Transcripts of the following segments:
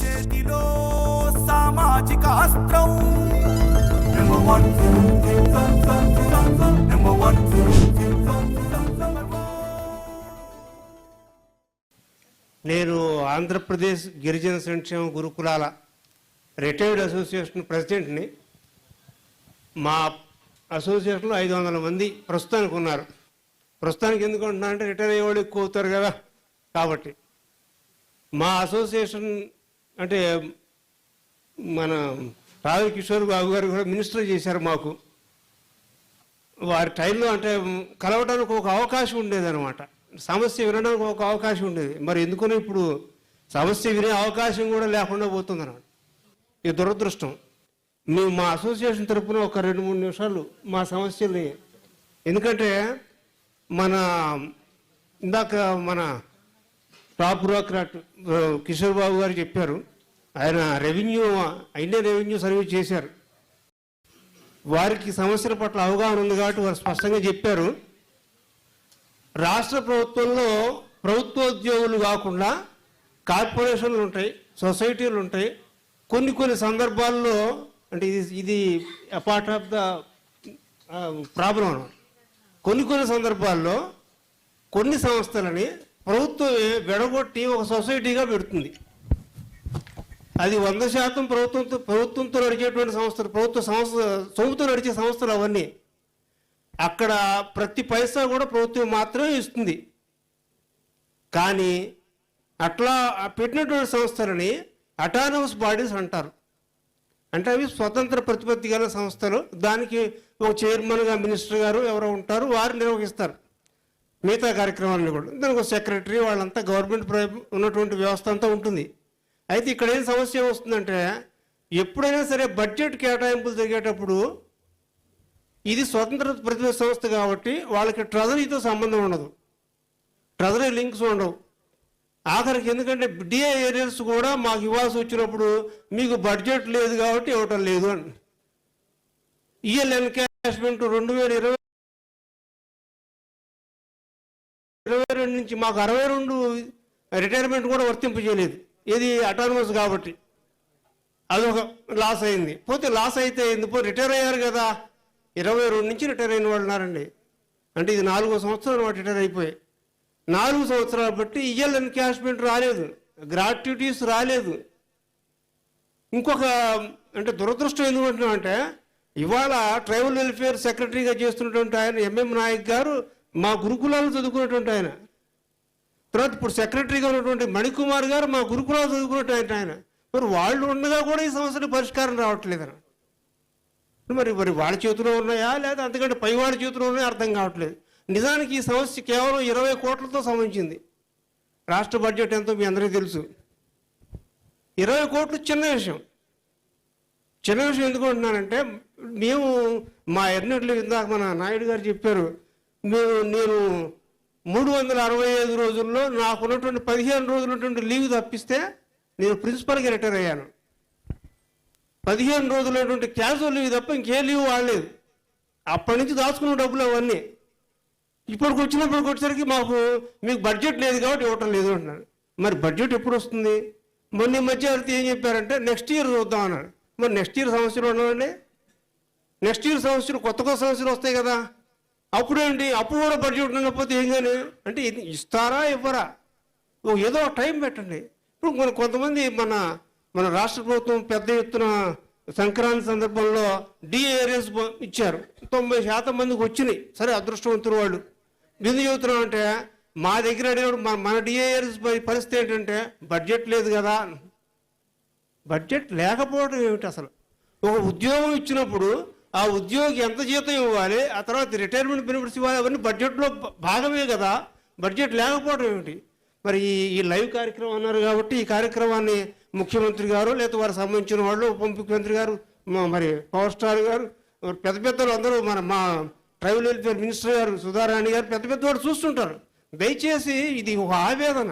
చేతిలో సామాజిక అస్త్రం. నేను ఆంధ్రప్రదేశ్ గిరిజన సంక్షేమ గురుకులాల రిటైర్డ్ అసోసియేషన్ ప్రెసిడెంట్ని మా అసోసియేషన్లో ఐదు వందల మంది ప్రస్తుతానికి ఉన్నారు. ప్రస్తుతానికి ఎందుకు అంటున్నానంటే రిటైర్ అయ్యేవాళ్ళు ఎక్కువ అవుతారు కదా. కాబట్టి మా అసోసియేషన్ అంటే మన రావి కిషోర్ బాబు గారు కూడా మినిస్టర్ చేశారు మాకు. వారి టైంలో అంటే కలవడానికి ఒక అవకాశం ఉండేదన్నమాట. సమస్య వినడానికి ఒక అవకాశం ఉండేది. మరి ఎందుకని ఇప్పుడు సమస్య వినే అవకాశం కూడా లేకుండా పోతుంది అన్నమాట ఇది దురదృష్టం. మేము మా అసోసియేషన్ తరపున ఒక రెండు మూడు నిమిషాలు మా సమస్యల్ని ఎందుకంటే మన ఇందాక మన టాప్ బ్యూరోక్రాట్ కిషోర్ బాబు గారు చెప్పారు. ఆయన రెవెన్యూ ఇండియన్ రెవెన్యూ సర్వీస్ చేశారు. వారికి సమస్యల పట్ల అవగాహన ఉంది కాబట్టి వారు స్పష్టంగా చెప్పారు. రాష్ట్ర ప్రభుత్వంలో ప్రభుత్వోద్యోగులు కాకుండా కార్పొరేషన్లు ఉంటాయి సొసైటీలు ఉంటాయి. కొన్ని కొన్ని సందర్భాల్లో అంటే ఇది ఇది పార్ట్ ఆఫ్ ద ప్రాబ్లం అనమాట కొన్ని కొన్ని సందర్భాల్లో కొన్ని సంస్థలని ప్రభుత్వం వెడగొట్టి ఒక సొసైటీగా పెడుతుంది. అది వంద శాతం ప్రభుత్వంతో ప్రభుత్వంతో నడిచేటువంటి సంస్థలు ప్రభుత్వ సంస్థ సొమ్ముతో నడిచే సంస్థలు అవన్నీ. అక్కడ ప్రతి పైసా కూడా ప్రభుత్వం మాత్రమే ఇస్తుంది. కానీ అట్లా పెట్టినటువంటి సంస్థలని అటానమస్ బాడీస్ అంటారు. అంటే అవి స్వతంత్ర ప్రతిపత్తి గల సంస్థలు. దానికి ఒక చైర్మన్గా మినిస్టర్ గారు ఎవరో ఉంటారు వారు నిర్వహిస్తారు. మిగతా కార్యక్రమాలను కూడా. దానికి ఒక సెక్రటరీ వాళ్ళంతా గవర్నమెంట్ ఉన్నటువంటి వ్యవస్థ అంతా ఉంటుంది. అయితే ఇక్కడ ఏం సమస్య వస్తుందంటే ఎప్పుడైనా సరే బడ్జెట్ కేటాయింపులు జరిగేటప్పుడు ఇది స్వతంత్ర ప్రతిభ సంస్థ కాబట్టి వాళ్ళకి ట్రెజరీతో సంబంధం ఉండదు. ట్రెజరీ లింక్స్ ఉండవు. ఆఖరికి ఎందుకంటే డిఏ ఏరియాస్ కూడా మాకు ఇవ్వాల్సి వచ్చినప్పుడు మీకు బడ్జెట్ లేదు కాబట్టి ఇవ్వటం లేదు అని. ఈఎల్ ఎన్కాష్మెంట్ రెండు వేల ఇరవై రెండు నుంచి మాకు అరవై రెండు రిటైర్మెంట్ కూడా వర్తింపజేయలేదు ఇది అటానమస్ కాబట్టి. అదొక లాస్ అయింది. పోతే లాస్ అయితే ఎందుకో? రిటైర్ అయ్యారు కదా. ఇరవై రెండు నుంచి రిటైర్ అయిన వాళ్ళు ఉన్నారండి. అంటే ఇది నాలుగో సంవత్సరం వాటి రిటైర్ అయిపోయి. నాలుగు సంవత్సరాలు బట్టి ఈఎల్ ఎన్కాష్మెంట్ రాలేదు. గ్రాట్యుటీస్ రాలేదు. ఇంకొక అంటే దురదృష్టం ఎందుకంటున్నామంటే ఇవాళ ట్రైబల్ వెల్ఫేర్ సెక్రటరీగా చేస్తున్నటువంటి ఆయన ఎంఎం నాయక్ గారు మా గురుకులాలు చదువుకున్నటువంటి ఆయన. తర్వాత ఇప్పుడు సెక్రటరీగా ఉన్నటువంటి మణికుమార్ గారు మా గురుకులాలు చదువుకున్నట్టు ఆయన మరి వాళ్ళు ఉండగా కూడా ఈ సమస్యలు పరిష్కారం రావట్లేదు మరి మరి వాళ్ళ చేతిలో ఉన్నాయా? లేదా అంతకంటే పై వాళ్ళ చేతిలో ఉన్నాయా అర్థం కావట్లేదు. నిజానికి ఈ సమస్య కేవలం ఇరవై కోట్లతో సంబంధించింది. రాష్ట్ర బడ్జెట్ ఎంతో మీ అందరికీ తెలుసు. ఇరవై కోట్లు చిన్న విషయం. చిన్న విషయం ఎందుకు అంటున్నానంటే మేము మా ఎర్నట్లు ఇందాక మన నాయుడు గారు చెప్పారు మేము నేను మూడు వందల అరవై ఐదు రోజుల్లో నాకున్నటువంటి పదిహేను రోజులటువంటి లీవ్ తప్పిస్తే నేను ప్రిన్సిపల్గా రిటైర్ అయ్యాను. పదిహేను రోజులైనటువంటి క్యాజువల్ లీవ్ తప్ప ఇంకే లీవ్ వాడలేదు. అప్పటి నుంచి దాచుకున్న డబ్బులు అవన్నీ. ఇప్పటికి వచ్చినప్పటికి వచ్చేసరికి మాకు మీకు బడ్జెట్ లేదు కాబట్టి ఇవ్వటం లేదు అంటున్నాను మరి బడ్జెట్ ఎప్పుడు వస్తుంది? మొన్న ఈ మధ్య అయితే ఏం చెప్పారంటే నెక్స్ట్ ఇయర్ చూద్దాం అన్నాడు మరి నెక్స్ట్ ఇయర్ సమస్యలు ఉండవండి నెక్స్ట్ ఇయర్ సమస్యలు కొత్త కొత్త సమస్యలు వస్తాయి కదా. అప్పుడేంటి? అప్పుడు కూడా బడ్జెట్ ఉండకపోతే ఏం కానీ అంటే ఇది ఇస్తారా ఇవ్వరా? ఓ ఏదో టైం పెట్టండి. ఇప్పుడు మన కొంతమంది మన మన రాష్ట్ర ప్రభుత్వం పెద్ద ఎత్తున సంక్రాంతి సందర్భంలో డిఏఆర్ఎస్ ఇచ్చారు. తొంభై శాతం మందికి వచ్చినాయి. సరే అదృష్టవంతులు వాళ్ళు. ఎందుకు చెబుతున్నాం అంటే మా దగ్గర అడిగినప్పుడు మన మన డిఏఆర్ఎస్ పరిస్థితి ఏంటంటే బడ్జెట్ లేదు కదా. బడ్జెట్ లేకపోవడం ఏమిటి అసలు? ఒక ఉద్యోగం ఇచ్చినప్పుడు ఆ ఉద్యోగి ఎంత జీతం ఇవ్వాలి ఆ తర్వాత రిటైర్మెంట్ బెనిఫిట్స్ ఇవ్వాలి అవన్నీ బడ్జెట్లో భాగమే కదా. బడ్జెట్ లేకపోవడం ఏమిటి? మరి ఈ ఈ లైవ్ కార్యక్రమం అన్నారు కాబట్టి ఈ కార్యక్రమాన్ని ముఖ్యమంత్రి గారు లేదా వారికి సంబంధించిన వాళ్ళు ఉప ముఖ్యమంత్రి గారు మరి పవర్ స్టార్ గారు పెద్ద పెద్దలు అందరూ మన మా ట్రైబల్ వెల్ఫేర్ మినిస్టర్ గారు సుధారాణి గారు పెద్ద పెద్ద వాళ్ళు చూస్తుంటారు. దయచేసి ఇది ఒక ఆవేదన.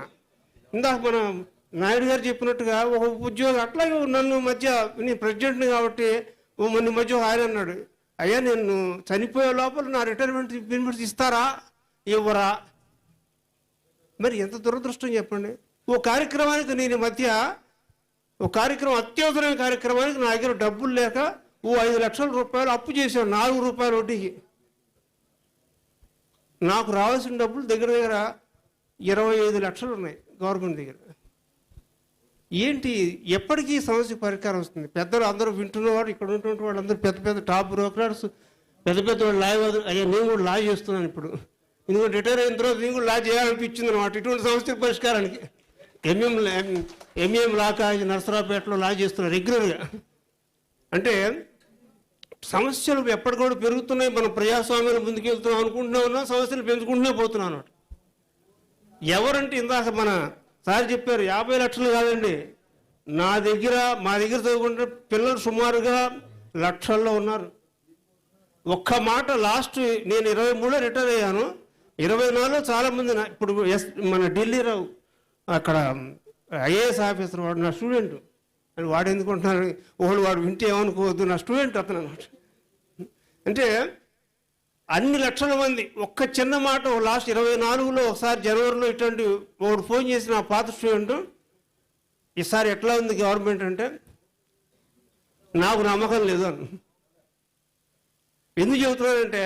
ఇందాక మన నాయుడు గారు చెప్పినట్టుగా ఒక ఉద్యోగం అట్లాగే నన్ను మధ్య నేను ప్రెసిడెంట్ని కాబట్టి మొన్న మధ్య ఆయన అన్నాడు అయ్యా నేను చనిపోయే లోపల నా రిటైర్మెంట్ బెనిఫిట్స్ ఇస్తారా? ఇవ్వరా? మరి ఎంత దురదృష్టం చెప్పండి. ఓ కార్యక్రమానికి నేను ఈ మధ్య ఒక కార్యక్రమం అత్యవసరమైన కార్యక్రమానికి నా దగ్గర డబ్బులు లేక ఓ ఐదు లక్షల రూపాయలు అప్పు చేశాను నాలుగు రూపాయలు వడ్డీకి. నాకు రావాల్సిన డబ్బులు దగ్గర దగ్గర ఇరవై ఐదు లక్షలు ఉన్నాయి గవర్నమెంట్ దగ్గర. ఏంటి? ఎప్పటికీ ఈ సమస్యకు పరిష్కారం వస్తుంది. పెద్దలు అందరూ వింటున్నవాడు ఇక్కడ ఉన్నటువంటి వాళ్ళందరూ పెద్ద పెద్ద టాప్ బ్రోకర్స్ పెద్ద పెద్ద వాళ్ళు లా అయ్యా నేను కూడా లా చేస్తున్నాను ఇప్పుడు. ఎందుకంటే రిటైర్ అయిన తర్వాత నేను కూడా లా చేయాలనిపించింది అనమాట ఇటువంటి సమస్యల పరిష్కారానికి. ఎంఎం ఎంఎం లా కాలేజ్ నర్సరావుపేటలో లా చేస్తున్నారు రెగ్యులర్గా. అంటే సమస్యలు ఎప్పటికప్పుడు పెరుగుతున్నాయి. మనం ప్రజాస్వామ్యం ముందుకెళ్తున్నాం అనుకుంటున్నా ఉన్నా సమస్యలు పెంచుకుంటూనే పోతున్నాం అన్నమాట. ఎవరంటే ఇందాక మన సార్ చెప్పారు యాభై లక్షలు కాదండి. నా దగ్గర మా దగ్గర చదువుకుంటే పిల్లలు సుమారుగా లక్షల్లో ఉన్నారు. ఒక్క మాట లాస్ట్ నేను ఇరవై మూడులో రిటైర్ అయ్యాను. ఇరవై నాలుగులో చాలామంది నా- ఇప్పుడు ఎస్ మన ఢిల్లీ రావు అక్కడ ఐఏఎస్ ఆఫీసర్ వాడు నా స్టూడెంట్. అని వాడు ఎందుకుంటున్నాను ఒకడు వాడు వింటే ఏమనుకోవద్దు నా స్టూడెంట్ అతను అనమాట అంటే అన్ని లక్షల మంది. ఒక్క చిన్న మాట లాస్ట్ ఇరవై నాలుగులో ఒకసారి జనవరిలో ఇటువంటి ఒకడు ఫోన్ చేసిన పాత స్టూడెంట్ ఈసారి ఎట్లా ఉంది గవర్నమెంట్ అంటే నాకు నమ్మకం లేదు అని. ఎందుకు చెబుతున్నానంటే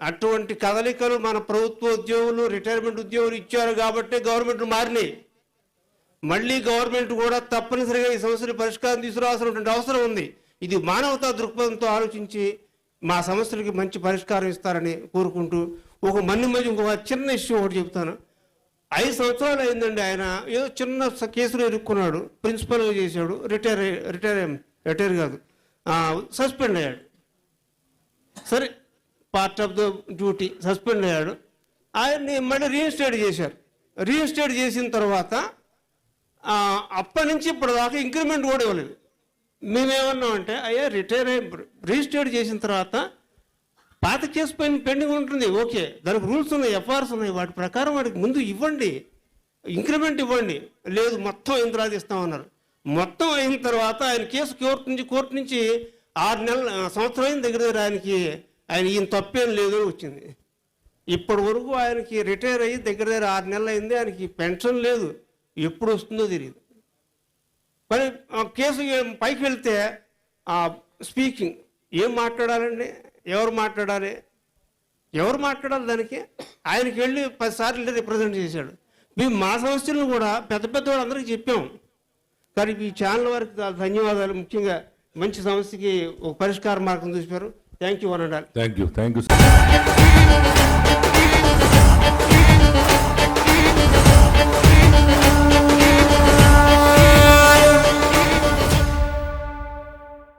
అటువంటి కదలికలు మన ప్రభుత్వ ఉద్యోగులు రిటైర్మెంట్ ఉద్యోగులు ఇచ్చారు కాబట్టి గవర్నమెంట్ మారినాయి. మళ్ళీ గవర్నమెంట్ కూడా తప్పనిసరిగా ఈ సమస్యలు పరిష్కారం తీసుకురావాల్సినటువంటి అవసరం ఉంది. ఇది మానవతా దృక్పథంతో ఆలోచించి మా సమస్యలకి మంచి పరిష్కారం ఇస్తారని కోరుకుంటూ ఒక మన్ని మధ్య ఇంకొక చిన్న ఇష్యూ ఒకటి చెప్తాను. ఐదు సంవత్సరాలు అయిందండి ఆయన. ఏదో చిన్న స- కేసులో ఇరుక్కున్నాడు. ప్రిన్సిపల్గా చేశాడు. రిటైర్ రిటైర్ రిటైర్ కాదు. సస్పెండ్ అయ్యాడు. సరే part of the duty suspend అయ్యాడు. ఆయన్ని మళ్ళీ రీఇన్స్టేట్ చేశారు. రీఇన్స్టేట్ చేసిన తర్వాత అప్పటి నుంచి ఇప్పటిదాకా ఇంక్రిమెంట్ కూడా ఇవ్వలేదు. మేమేమన్నామంటే అయ్యా రిటైర్ అయి రిజిస్టర్డ్ చేసిన తర్వాత పాత కేసు పైన పెండింగ్ ఉంటుంది ఓకే. దానికి రూల్స్ ఉన్నాయి ఎఫ్ఆర్స్ ఉన్నాయి. వాటి ప్రకారం వాడికి ముందు ఇవ్వండి ఇంక్రిమెంట్ ఇవ్వండి. లేదు మొత్తం అయిన తర్వాత ఇస్తామన్నారు. మొత్తం అయిన తర్వాత ఆయన కేసు కోర్టు నుంచి కోర్టు నుంచి ఆరు నెలల సంవత్సరం అయిన దగ్గర దగ్గర ఆయనకి ఆయన ఈయన తప్పేం లేదు అని వచ్చింది. ఇప్పటి వరకు ఆయనకి రిటైర్ అయ్యి దగ్గర దగ్గర ఆరు నెలలు అయింది ఆయనకి పెన్షన్ లేదు. ఎప్పుడు వస్తుందో తెలియదు. మరి కేసు పైకి వెళ్తే స్పీకింగ్ ఏం మాట్లాడాలండి? ఎవరు మాట్లాడాలి? ఎవరు మాట్లాడాలి దానికి? ఆయనకి వెళ్ళి పదిసార్లు రిప్రజెంట్ చేశాడు. మేము మా సమస్యలను కూడా పెద్ద పెద్ద వాళ్ళందరికీ చెప్పాం. కానీ ఈ ఛానల్ వారికి ధన్యవాదాలు. ముఖ్యంగా మంచి సమస్యకి ఒక పరిష్కార మార్గం చూపారు థ్యాంక్ యూ అనడాలి థ్యాంక్ యూ. Thank you.